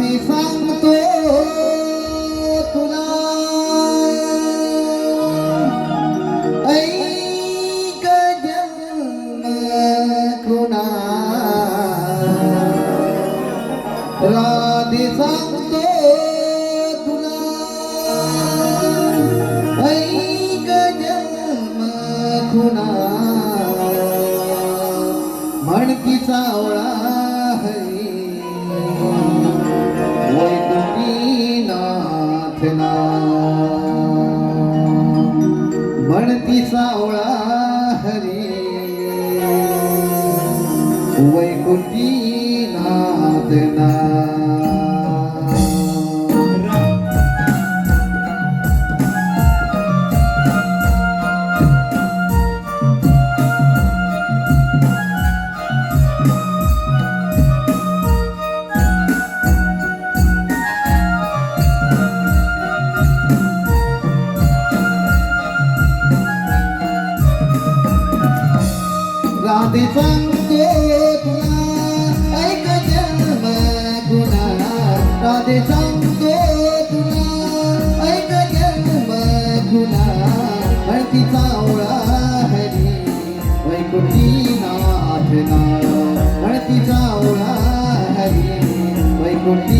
माफी सांगतो तुला. ऐक जन्म खुना राधी सांगतो तुला. ऐक जन्म खुना म्हणकी सावळा buhay ko di natin Happy birthday te tango tuna ai ka yen ma guna ai ti taura hari ai ko ti na athna ai ti taura hari ai ko ti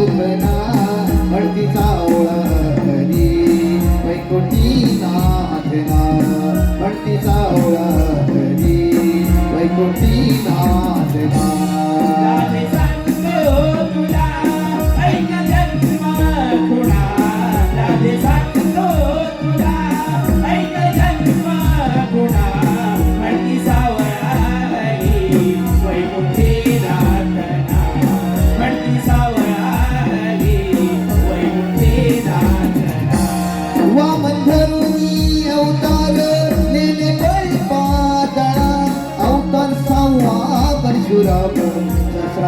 उघडना हळदीचा ओळा हरी वैकुंठी नाथना हळदीचा ओळा हरी वैकुंठी नाथ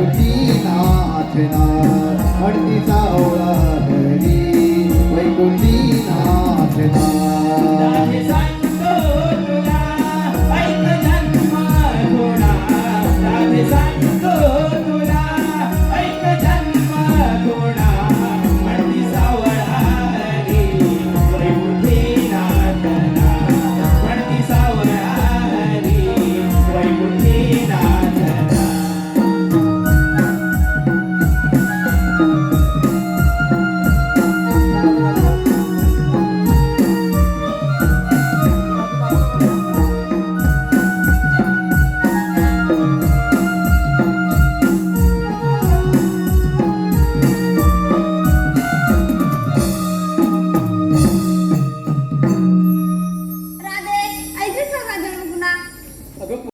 नाचना अडतीचा ओळा धरणी वैकुंठी